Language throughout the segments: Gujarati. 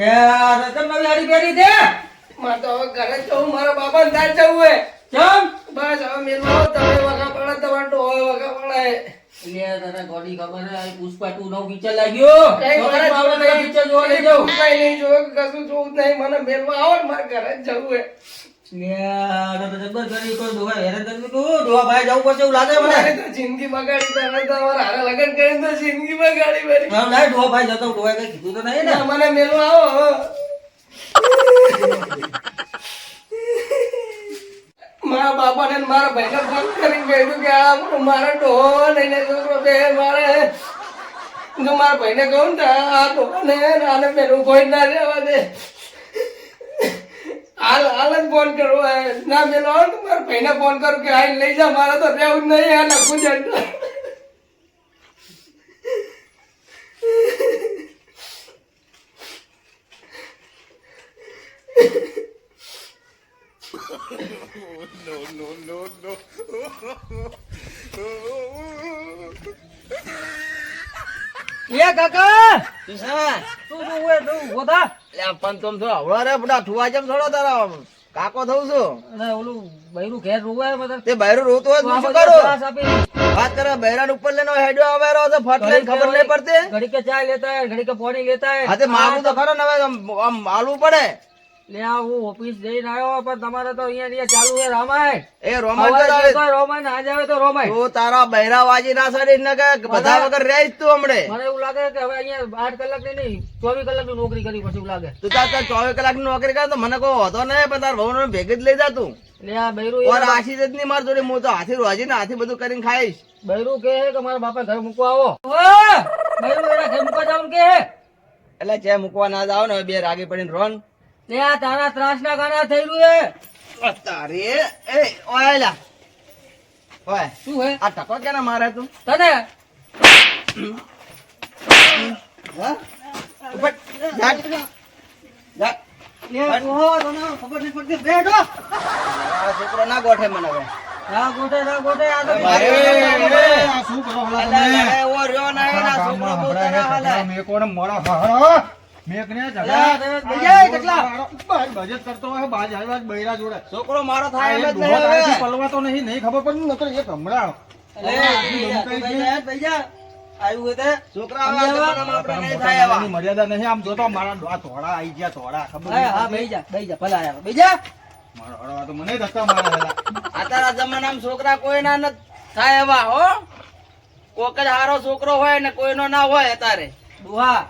લે આ નવી હાડી પહેરી દે મારે તો હવે ઘરે જવું મારા બાપાને ત્યાં જ જવું હે. ચમ બસ હવે મેલવા તમે વગા પડે તમારે ડોહા વગા પડે. લે તને ગોડી ખબર હે આ પુષ્પા ટુ નો પિક્ચર લાગ્યો. તો તને આવડે પિક્ચર જોવા લઈ જાઉં. કઈ નહીં જોયું કશું જોવું જ નહીં મને મેલવા આવો ને મારે ઘરે જવું હે. મારે જિંદગી બગાડી કીધું તો નહીં ને. મને મેલવા આવો મારા બાપાને મારા ભાઈને ફોન કરીને કહ્યું કે આ મારા ડોહો લઈને છોકરો છે મારે. જો મારા ભાઈને કહું ને આ ડોહાને ને આને પેલું કોઈ ના રહેવા દે. હાલ હાલ જ ફોન કરો. ના મેલો તો મારા ભાઈને ફોન કરું કે આઈ લઈ જા મારે તો રહેવું જ નહીં આ નખું જંડ એ કાકા! તું શું હોય તું ઊભો થા? પણ તમ તો હવળો રે બડા ઠુવા જેમ થોડો તારા કાકો થઉં છું. અને ઓલું બૈરું ઘેર રોવાય તે બૈરું રોતું હોય શું કરું? વાત કરે બૈરાન ઉપર લેનો હેડો આવે ફટ લઈને ખબર નહીં પડતી. ઘડી કે ચાય લેતા હે ઘડી કે પાણી લેતા હે હા તે માગું તો ખરો ને હવે આમ પડે. લે આ હું ઓફિસ જઈને આવ્યો પણ તમારે તો અહીંયા ને અહીંયા ચાલુ છે રામાયણ. એ આવે તો રોમાયણ આજ આવે તો રોમાયણ. તું તારા બૈરા વાજી ના સાડી ને કે બધા વગર રહે જ તું હમણે. મને એવું લાગે કે હવે અહીંયા આઠ કલાકની નહીં ચોવીસ કલાકની નોકરી કરી પછી એવું લાગે. તું તાર તાર ચોવીસ કલાકની નોકરી કરે તો મને કોઈ હતો નહીં પણ તાર વહુ ભેગી જ લઈ જા તું. લે આ બૈરું ઓર એ- આશીષ જ નહીં માર જોડે હું તો હાથી રોજી ને હાથી બધું કરીને ખાઈશ. બૈરું કે કે મારા બાપા ઘરે મૂકવા આવો! બૈરું એના ઘર મૂકવા જાવ કે એટલે ચે મૂકવા ના જાવ ને હવે બે રાગી પડીને રોન. લે આ તારા ત્રાસ ના કારણે થઈ રહ્યું છે. તારે એ ઓયલા. ઓય શું હે? આ ટકો કેના મારે તું? તને? હા? ઉપર જા. જા. લે ઓહો, તને ખબર નહીં પડતી. બેઠો આ છોકરો ના ગોઠે મને હવે. ના ગોઠે ના ગોઠે આ તો શું કરો ભલા તમે? અલા, એવો રહ્યો ના છોકરો એ હાલે. બાજ બાજ. છોકરો મારો થાય. પલવાતો નહીં, નહીં ખબર પડી નકર આવા મર્યાદા નહીં આમ જોતો મારા ધોળા આઈ ગયા ધોળા ખબર હા, હા, નહીં બેહી જા, બેહી જા, ભલે આયા. બેહી જા. મારો હળવા તો મને ધક્કા મારે જમાનામાં છોકરા કોઈના ના થાય એવા હો. કોક જ હારો છોકરો હોય ને કોઈનો ના હોય અત્યારે. દુહા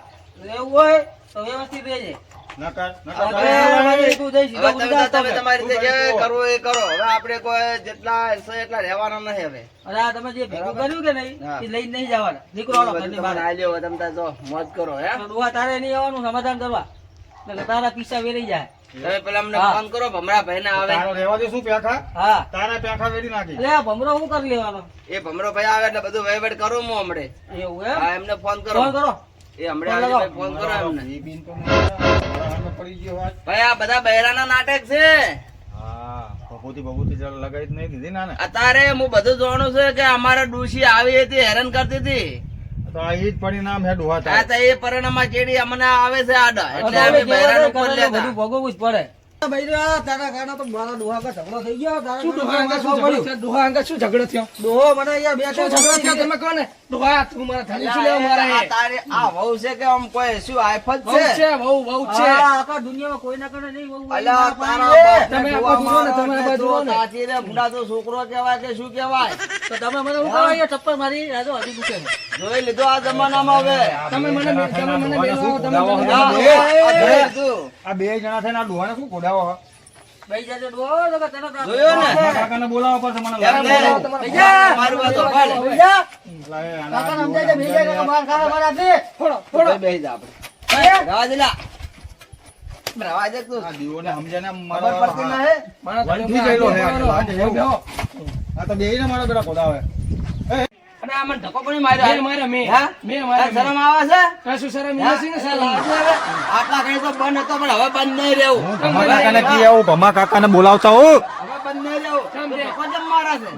એવું હોય તો વ્યવસ્થિત રહેજે. નકર નકર આપણે ભાઈ, તું જઈ સીધો હવે તમે ગુજરાત તમે તમે. તમારી રીતે જે કરવું એ કરો. હવે આપણે કોઈ જેટલા એટલા રહેવાના નહીં હવે. અને તમે જે ભેગું કર્યું કે નહીં એ લઈને નહીં જવાના. દીકરો આલો બધું ઘરની તમારે બહાર. આલ્યો હોય, તમે જો મોજ કરો હે? તારે નહીં આવવાનું સમાધાન કરવા. તારા પીસા વેરી જાય. તમે પેલા અમને ફોન કરો ભમરા ભાઈ ના આવે. તારો રહેવા દે શું પ્યાખા હા. તારા પ્યાખા વેડી નાખી. એટલે ભમરો શું કરી લેવાનો? એ ભમરો ભાઈ આવે એટલે બધું વહીવટ કરો હું હમણે. એવું એમ? હા એમને ફોન કરો. ફોન કરો. એ હમણે ફોન આવી લગાવો. ભાઈ ફોન કરો એમને. એ બીન તો પડી ગયો વાત. ભાઈ આ બધા બહેરાના નાટક છે. ભભૂતિ ભભૂતિ જરા લગાવી જ નહીં દીધી ના અત્યારે હું બધું જોવાનું છે કે અમારે ડોશી આવી હતી હેરાન કરતી હતી. તો આ જ પરિણામ હે ડોહા આ તો એ પરિણામમાં ચેડી અમને આવે છે આડા એટલે અમે બહેરાનું તો લેતા. બધું ભોગવવું જ પડે. ઝઘડો થયો? ડોહા મને બે ઝઘડો થયો? તમે ને ડોહા તું મારા ધણી શું લેવા મારે તારે આ વહુ છે કે આમ કોઈ શું આફત વહુ છે છે વહુ વહુ છે આખા દુનિયામાં કોઈના કારણે નહીં બહુ અલા તારા તમે આ બાજુ ને, તમે આ બાજુ ને. મારો રે ભૂંડા તો છોકરો કહેવાય કે શું કહેવાય તો તમે મને શું કહેવાય ચપ્પલ મારી રાજો હજી દુખે જોઈ લીધો આ જમાનામાં હવે તમે મને તમે મને તમે હા, હા, આ બે જણા થઈને આ ડોહાને શું ખોડાવો બેહી જાજો તો તને જોયો ને? મારા કાકાને બોલાવો મને વાત તો કાકાને સમજાય છે, કાકા ખાવા બેસી જા આપણે. તું. આ દીવોને પડતી ના હે? મારા વનથી ગયેલો હે આ ધણી લાગે એવું. બેહો. આ તો બેયને મારા બેટા ખોદાવે આ મને ધક્કો પણ માર્યો. મેં માર્યા, મેં. હા? મેં આ શરમ આવે છે કશું શરમ નથી ને શરમ લાજ આવે? તો બંધ હતો પણ હવે બંધ નહીં રહેવું ભમા કાકાને કી આવું ભમા કાકાને બોલાવતા હું હવે બંધ ને તો છે? ધક્કો કેમ મારે છે?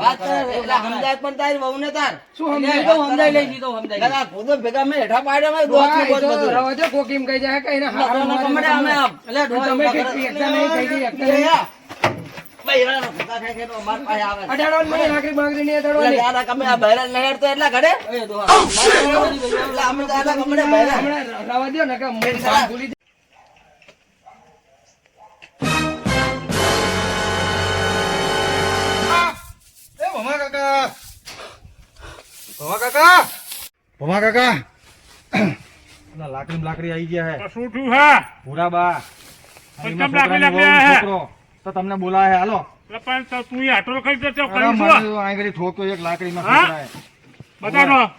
વાત એટલે સમજાય પણ તારી વહુને તાર. શું સમજાય? એ તો સમજાઈ લઈશ, એ તો સમજાઈ લઈશ. કાકા, ખુદ જ ભેગા મેં હેઠા પાડ્યા મેં જો આ દોસ્તનું એ તો બોલ બધું. રવા દે, કોક એમ કહી જાય કે એને હારું નકર મારી અમે એટલે તમે ઊભા એકતા નહીં થઈ ગઈ, એકતા નહીં. કાકા. ભમા કાકા. લાકડી લાકડી આવી ગયા હે. શું થયું હે? ભૂરા બા છોકરો. તો તમને બોલાવે હાલો. પણ તું આટલો કરી શું તો ઠોક્યો એક લાકડીમાં હા? છોકરાએ.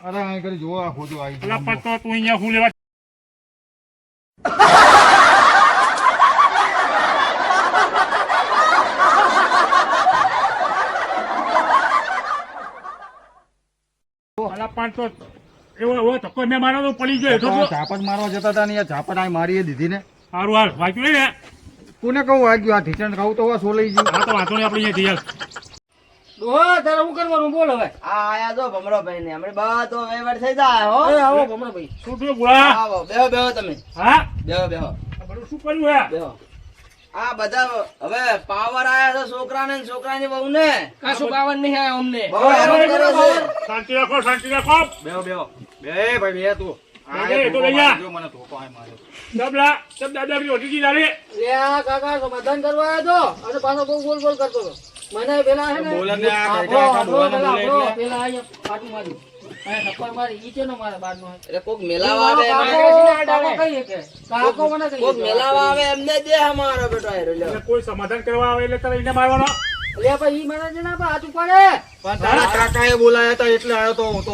અરે અહીં ઘડી આ ખોજો આવી એટલે પણ તો તું અહીંયા હું લેવા પણ તો એવો ધક્કો મેં મારા તો પડી ગયો. ઝાપટ મારવા જતા હતા ને ઝાપટ આ મારી દીધી ને સારું હાલ વાંચ્યું ને? કોને કહું? વાગ્યું આ ઢીચણ ખાવું તો આ સોલાઈ ગયું? હા તો વાંધો નહીં આપણે અહીંયા જઈએ. તારે શું કરવાનું? બોલ હવે. આ આયા જો ભમરો ભાઈ ને હમણાં બધો વહીવટ થઈ જાય હો. એ આવો ભમરાભાઈ. શું થયું બોલા આવો બેહો બેહો તમે. હા? બેહો બેહો. આ શું કર્યું હે? બેહો. આ બધા હવે પાવર આયા છે છોકરા ને છોકરાની વહુ ને કશું પાવન નહીં આયો અમને. બહુ શાંતિ રાખો શાંતિ રાખો. બેહો બેહો. બે ભાઈ બે તું. મને પેલા હે ને પેલા પાટું માર્યું. કોક મેલાવા આવે એમને- દે અમારો બેટો કોઈ સમાધાન કરવા આવે એટલે તારે એને મારવાનો? લે ભાઈ, ઈ મને છે ને આપણે હાથ ઉપાડે. પણ તારા કાકાએ બોલાયા હતા એટલે આવ્યો તો હું તો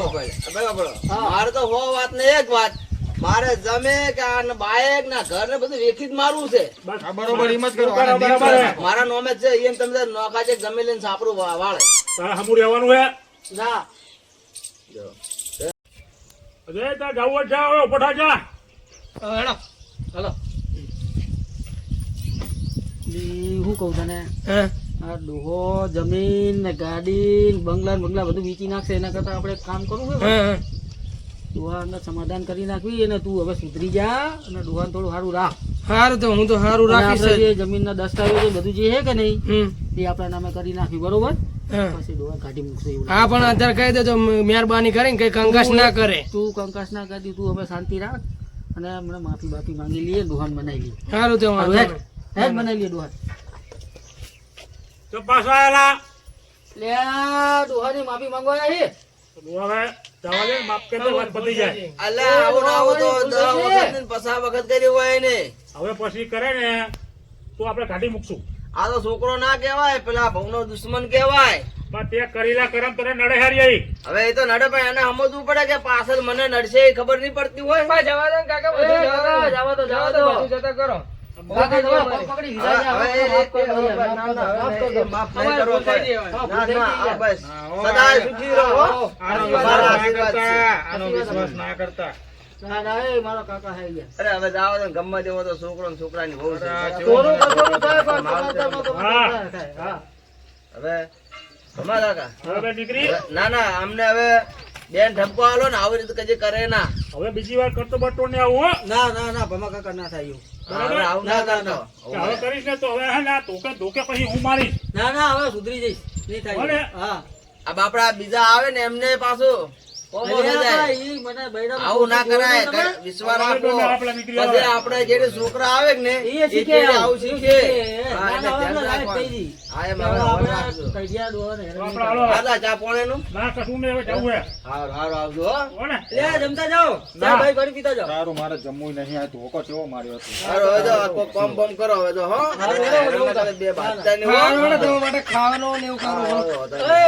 બરાબર. મારે તો હો વાત ને એક વાત મારે જમે કે આ ને ના ઘર ને બધું વેખી જ મારવું છે બરોબર એમ કરો બરાબર, આને બરાબર. દિવસ મારા નોમે છે એમ તમે તાર નોખા છે જમી લઈને સાપરું વાળે તારે હમું રહેવાનું હે ના. અરે તાર જાવું જા હવે જા હેડો. હાલો. ઈ હું કહું તને હે? આ ડોહો જમીન ને ગાડી ને બંગલા ને બંગલા બધું વેચી નાખશે. એના કરતા આપણે કામ કરવું હે, છે. ડોહાને સમાધાન કરી નાખવી અને તું હવે સુધરી જા અને ડોહાને થોડું સારું રાખ. હારું તો હું તો સારું રાખીશ આપણે જ. જમીનના દસ્તાવેજો બધું જે છે કે નહીં. એ આપણા નામે કરી નાખી બરોબર? હા. પણ અત્યારે કહી દેજો મહેરબાની કરીને કઈ કંકાસ ના કરે. તું કંકાસ ના કરી તું હવે શાંતિ રાખ. અને હમણાં માફી બાફી માંગી લઈએ દુહાન બનાવી લઈએ. સારું તો હે બનાવી લઈએ ડોહાને તો પાછા આયેલા. લે આ માફી માંગવા આવ્યા છે તો હવે જવા દે માફ કરી દે વાત પતી જાય. અલે આવું ના આવું તો દસ વખત ને પચાસ વખત કર્યું હોય ને હવે પછી કરે ને તો આપણે કાઢી મૂકશું. આ તો છોકરો ના કહેવાય પેલા ભવ નો દુશ્મન કહેવાય. પણ તે કરેલા કરમ તને નડે હારી આવી હવે એ તો નડે પણ એને સમજવું પડે કે પાછળ મને નડશે એ ખબર નહીં પડતી હોય. જવા દો કાકા જવા દો. જવા દો, જવા દો. જતા કરો. હવે જાઓ તો ગમે તેવો તો છોકરો ને છોકરા ની છે. અરે આ થોડું તો થોડું થાય, પણ માલ સમાધાનમાં તો હા. થાય, થાય, હા. હવે તમારા કાકા. હવે બે દીકરી ના ના અમને હવે બેન ઠપકો આલો ને આવી રીતે કદી કરે ના. હવે બીજી વાર કરતો બટો ને આવું ના ના ના ભમા કાકા ના થાય એવું. હવે કરીશ ને તો હવે હે ને ધોકે ધોકે પછી હું મારીશ. ના ના હવે સુધરી જઈશ. નહીં થાય. હા. આ બાપડા બીજા આવે ને એમને પાછું. આવું ના કરાય વિશ્વાસ આવે. પછી આપણે જે છોકરા આવે ને એ શીખે આવું, શીખે. બે માટે ખાવાનું ને એવું કરું